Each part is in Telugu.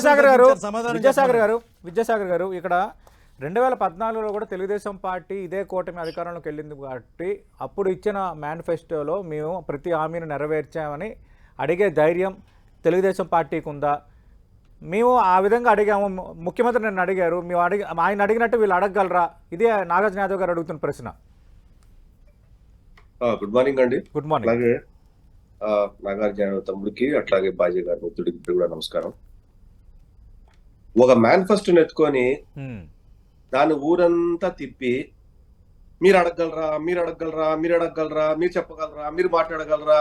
విద్యాసాగర్ గారు విద్యాసాగర్. గారు విద్యాసాగర్ గారు ఇక్కడ రెండు వేల పద్నాలుగులో కూడా తెలుగుదేశం పార్టీ ఇదే కూటమి అధికారంలోకి వెళ్ళింది కాబట్టి అప్పుడు ఇచ్చిన మేనిఫెస్టోలో మేము ప్రతి హామీని నెరవేర్చామని అడిగే ధైర్యం తెలుగుదేశం పార్టీకి ఉందా? మేము ఆ విధంగా అడిగాము. ముఖ్యమంత్రి నన్ను అడిగారు. మేము అడిగి ఆయన అడిగినట్టు వీళ్ళు అడగగలరా? ఇదే నాగార్జున యాదవ్ గారు అడుగుతున్న ప్రశ్న. గుడ్ మార్నింగ్ అండి. Good morning. అలాగే నాగార్జున తమ్ముడికి అట్లాగే బాజీ గారి మిత్రుడికి కూడా నమస్కారం. ఒక మేనిఫెస్టోని ఎత్తుకొని దాన్ని ఊరంతా తిప్పి మీరు అడగగలరా మీరు అడగగలరా మీరు అడగగలరా మీరు చెప్పగలరా మీరు మాట్లాడగలరా?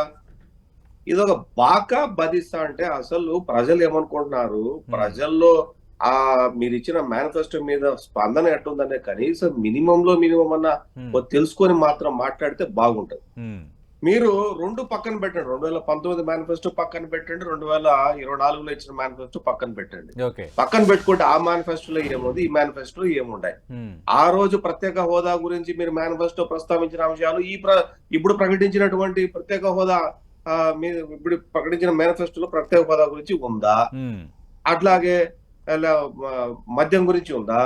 ఇది ఒక బాకా బదిస్తా అంటే అసలు ప్రజలు ఏమనుకుంటున్నారు? ప్రజల్లో ఆ మీరు ఇచ్చిన మేనిఫెస్టో మీద స్పందన ఎట్టుందనే కనీసం మినిమం లో మినిమం అన్న తెలుసుకొని మాత్రం మాట్లాడితే బాగుంటది. మీరు రెండు పక్కన పెట్టండి. రెండు వేల పంతొమ్మిది మేనిఫెస్టో పక్కన పెట్టండి. రెండు వేల ఇరవై నాలుగులో ఇచ్చిన మేనిఫెస్టో పక్కన పెట్టండి. పక్కన పెట్టుకుంటే ఆ మేనిఫెస్టోలో ఏముంది? ఈ మేనిఫెస్టోలో ఏముంటాయి? ఉమ్, ఆ రోజు ప్రత్యేక హోదా గురించి మీరు మేనిఫెస్టో ప్రస్తావించిన అంశాలు ఈ ఇప్పుడు ప్రకటించినటువంటి ప్రత్యేక హోదా మీరు ఇప్పుడు ప్రకటించిన మేనిఫెస్టోలో ప్రత్యేక హోదా గురించి ఉందా? అట్లాగే మద్యం గురించి ఉందా?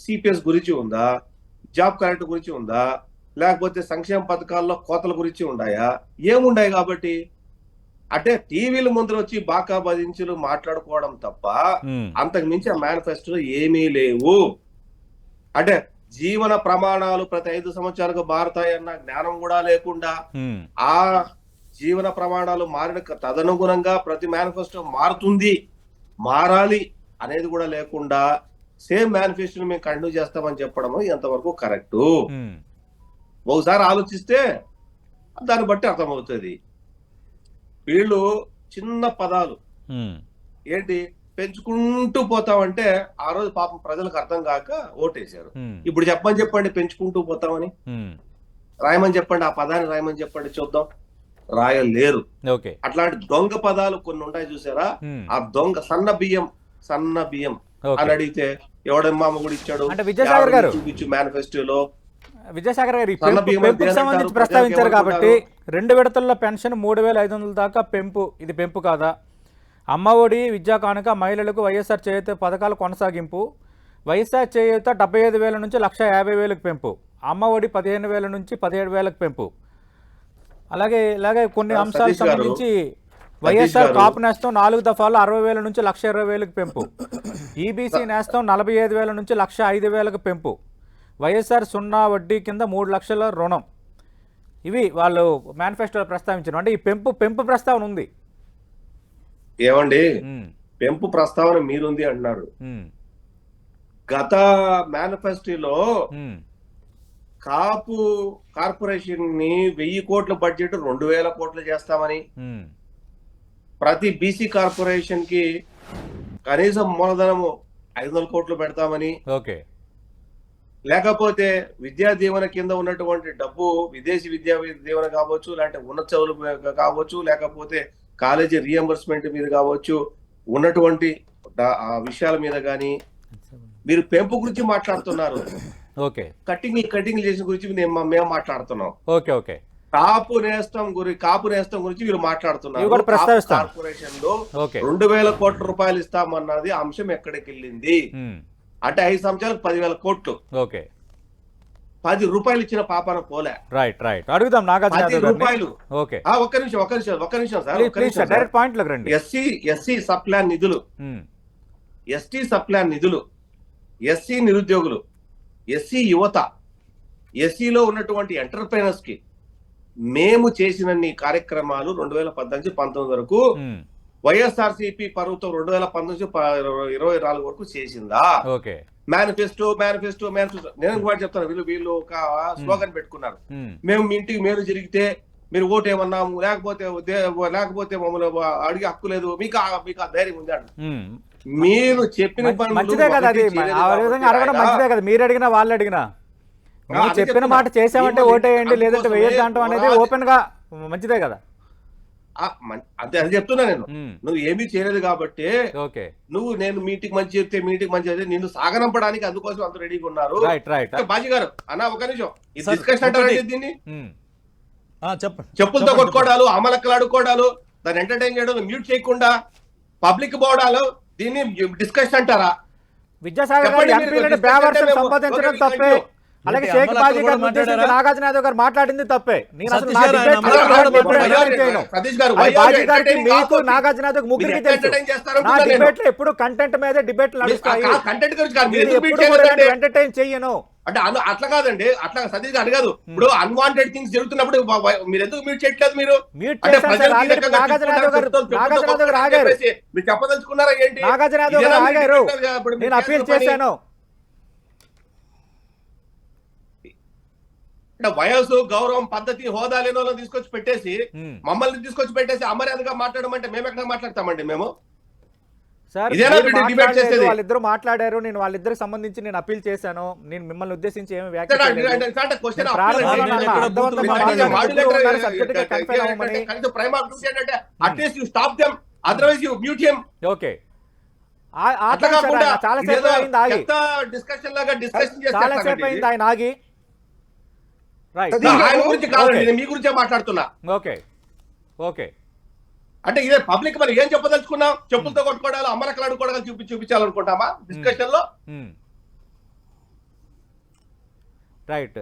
సిపిఎస్ గురించి ఉందా? జాబ్ కరెక్ట్ గురించి ఉందా? లేకపోతే సంక్షేమ పథకాల్లో కోతల గురించి ఉన్నాయా ఏముండాయి కాబట్టి? అంటే టీవీల ముందర వచ్చి బాకా బదించులు మాట్లాడుకోవడం తప్ప అంతకు మించి ఆ మేనిఫెస్టోలో ఏమీ లేవు. అంటే జీవన ప్రమాణాలు ప్రతి ఐదు సంవత్సరాలకు మారుతాయన్న జ్ఞానం కూడా లేకుండా ఆ జీవన ప్రమాణాలు మారిన తదనుగుణంగా ప్రతి మేనిఫెస్టో మారుతుంది. మారాలి అనేది కూడా లేకుండా సేమ్ మేనిఫెస్టోని మేము కంటిన్యూ చేస్తామని చెప్పడము ఎంతవరకు కరెక్ట్? ఒకసారి ఆలోచిస్తే దాన్ని బట్టి అర్థమవుతుంది. వీళ్ళు చిన్న పదాలు ఏంటి? పెంచుకుంటూ పోతామంటే ఆ రోజు పాపం ప్రజలకు అర్థం కాక ఓటేశారు. ఇప్పుడు చెప్పమని చెప్పండి పెంచుకుంటూ పోతామని. రాయమని చెప్పండి ఆ పదాన్ని రాయమని చెప్పండి చూద్దాం. రాయలేరు. అట్లాంటి దొంగ పదాలు కొన్ని ఉంటాయి చూసారా? ఆ దొంగ సన్న బియ్యం సన్న బియ్యం అని అడిగితే ఎవడమ్మా మొగుడు ఇచ్చాడు? చూపించు మేనిఫెస్టోలో విద్యాసాగర్ గారు పెంపుకు సంబంధించి? ప్రస్తావించారు కాబట్టి రెండు విడతల్లో పెన్షన్ మూడు వేల ఐదు వందల దాకా పెంపు. ఇది పెంపు కాదా? అమ్మ ఒడి విద్యా కానుక మహిళలకు వైఎస్ఆర్ చేయూత పథకాల కొనసాగింపు. వైఎస్ఆర్ చేయూత డెబ్బై ఐదు వేల నుంచి లక్ష యాభై వేలకు పెంపు. అమ్మ ఒడి పదిహేను వేల నుంచి పదిహేడు వేలకు పెంపు. అలాగే ఇలాగే కొన్ని అంశాలకు సంబంధించి వైఎస్ఆర్. కాపు నేస్తం నాలుగు దఫాలు అరవై వేల నుంచి లక్ష ఇరవై వేలకు పెంపు. ఈబీసీ నేస్తం నలభై ఐదు వేల నుంచి లక్ష ఐదు వేలకు పెంపు. వైఎస్ఆర్ సున్నా వడ్డీ కింద మూడు లక్షల రుణం. ఇవి వాళ్ళు మేనిఫెస్టోలో ప్రస్తావించారు. అంటే ఈ పెంపు పెంపు ప్రస్తావన ఉంది. ఏమండి? పెంపు ప్రస్తావన మీరుంది అంటున్నారు. గత మేనిఫెస్టోలో కాపు కార్పొరేషన్ని వెయ్యి కోట్ల బడ్జెట్ రెండు వేల కోట్లు చేస్తామని ప్రతి బీసీ కార్పొరేషన్కి కనీసం మూలధనము ఐదు వందల కోట్లు పెడతామని ఓకే. లేకపోతే విద్యా దీవెన కింద ఉన్నటువంటి డబ్బు విదేశీ విద్యా దీవెన కావచ్చు లేదంటే ఉన్నత చదువులు కావచ్చు లేకపోతే కాలేజీ రియంబర్స్మెంట్ మీద కావచ్చు ఉన్నటువంటి విషయాల మీద కానీ మీరు పెంపు గురించి మాట్లాడుతున్నారు. ఓకే. కటింగ్ కటింగ్ చేసిన గురించి మేము మేము మాట్లాడుతున్నాం. Okay okay. కాపు నేస్తం గురి కాపు నేస్తం గురించి మీరు మాట్లాడుతున్నారు. కార్పొరేషన్లో రెండు వేల కోట్ల రూపాయలు ఇస్తామన్నది అంశం ఎక్కడికి వెళ్ళింది అంటే ఐదు సంవత్సరాలకు పదివేల కోట్లు. ఓకే. పది రూపాయలు ఇచ్చిన పాపన పోలే. Right right. అడుగుదాం నాగార్జున రూపాయలు. ఓకే. ఒక్క నిమిషం ఒక్క నిమిషం ఒక్క నిమిషం సార్ డైరెక్ట్ పాయింట్లోకి రండి. ఎస్సీ ఎస్సీ సప్లాన్ నిధులు. ఉమ్, ఎస్టీ సప్లాన్ నిధులు. ఎస్సీ నిరుద్యోగులు. ఎస్సీ యువత. ఎస్సీలో ఉన్నటువంటి ఎంటర్ప్రైనర్స్కి మేము చేసినన్ని కార్యక్రమాలు రెండు వేల పద్దెనిమిది పంతొమ్మిది వరకు ఉమ్, వైఎస్ఆర్సీపీ ప్రభుత్వం రెండు వేల పంతొమ్మిది ఇరవై నాలుగు వరకు చేసిందా? ఓకే. మేనిఫెస్టో మేనిఫెస్టో మేనిఫెస్టో నేను కూడా చెప్తాను వీళ్ళు వీళ్ళు ఒక స్లోగన్ పెట్టుకున్నారు. ఉమ్, మేము మీ ఇంటికి మేలు జరిగితే మీరు ఓటు ఏమన్నాము లేకపోతే లేకపోతే మమ్మల్ని అడిగే హక్కు లేదు మీకు మీకు ఆ ధైర్యం ఉంది అంట ఉమ్. మీరు చెప్పిన మంచిదే కదా అది. అడగడం మంచిదే కదా. మీరు అడిగినా వాళ్ళు అడిగినా. చెప్పిన. మాట చేసామంటే ఓటేయండి లేదంటే వేయద్దు అంటాం అనేది ఓపెన్గా మంచిదే కదా. అదే అది చెప్తున్నా నేను. నువ్వు ఏమీ చేయలేదు కాబట్టి ఓకే. నువ్వు నేను మీటింగ్ మంచి చెప్తే మీటింగ్ మంచి చెప్తే నిన్ను సాగనంపడానికి అందుకోసం అంత రెడీగా ఉన్నారు. రైట్ రైట్ బాజీ గారు అన్న ఒక నిమిషం. ఈ డిస్కషన్ ఒకటి- దీన్ని? చెప్పులతో కొట్టుకోవడాలు అమలక్కలు ఆడుకోవడాలు దాన్ని ఎంటర్టైన్ చేయడం మ్యూట్ చేయకుండా పబ్లిక్ పోవడాలు దీన్ని డిస్కషన్ అంటారా? విద్యాసాగర్ అంటే సంపాదించడం తప్పే. అలాగే ఏంటి, షేక్ బాజీ మాట్లాడారా? నాగార్జున యాదవ్ గారు మాట్లాడింది తప్పే. నేను అసలు గారు గారు బాజీ గారికి మీకు? నాగార్జున యాదవ్ ముగ్గురికి మీరు తెలుసు. నా అనుకుంటా నేను. డిబేట్లో ఎప్పుడు కంటెంట్ మీదే డిబేట్లు నడుస్తాయి. మీరు నేను? ఎంటర్టైన్ చెయ్యను అంటే అను- అట్లా కాదండి అట్లా సతీష్ గారు కాదు. ఇప్పుడు అన్వాంటెడ్ థింగ్స్ జరుగుతున్నప్పుడు మీరు ఎందుకు మ్యూట్ చేయట్లేదు మీరు? మ్యూట్ అంటే చేశాను సార్ ప్రజలకి ఆల్రెడీ దగ్గరగా నాగార్జున యాదవ్ గారు చెప్తున్నారు, చెప్తున్నారు, నాగార్జున యాదవ్ గారు చెప్తున్నారు ఆగారు చెప్పేసి మీరు చెప్పదలుచుకున్నారా ఏంటి నాగార్జున యాదవ్ ఇదేనా గారు మీరు ఆగారు చెప్పారు ఇప్పుడు మీరు నేను అప్పీల్ చేసిన పని? చేశాను అంటే వయసు గౌరవం పద్ధతి హోదా లేని వాళ్ళని తీసుకొచ్చి పెట్టేసి. మమ్మల్ని తీసుకొచ్చి పెట్టేసి అమర్యాదగా మాట్లాడమంటే మేము ఎక్కడ మాట్లాడతామండి మేము? వాళ్ళిద్దరూ మాట్లాడారు నేను వాళ్ళిద్దరికి సంబంధించి నేను అప్పీల్ చేశాను నేను మిమ్మల్ని ఉద్దేశించి ఏమి వ్యాఖ్య అంటే- చేయలేదు. అంటే- అంటే question నేను appeal ప్రారంభంలో అంటే నేను అన్నా, ఎక్కడ అర్థవంతంగా బూతులు మాట్లాడాను. మాట్లాడలేదు. ఇద్దరు ఉన్నారు, subject గా confine అవ్వమని. కనీసం ప్రైమ్ డ్యూటీ ఏంటంటే at least you stop them otherwise you mute him okay ఆ- ఆ అట్లా time సార్ కాకుండా ఆయన చాలా సేపు అయింది ఆగి చాలా సేపు అయింది ఆయన ఆగి ఆయన గురించి కాదండి ఓకే. నేను మీ గురించే మాట్లాడుతున్నా. ఓకే ఓకే అంటే ఇదే పబ్లిక్ మరి ఏం చెప్పదలుచుకున్నాం చెప్పులతో కొట్టుకోవడాలు అమ్మలకలు అడుకోవడాలు చూపి చూపించాలనుకుంటామా? డిస్కషన్లో? రైట్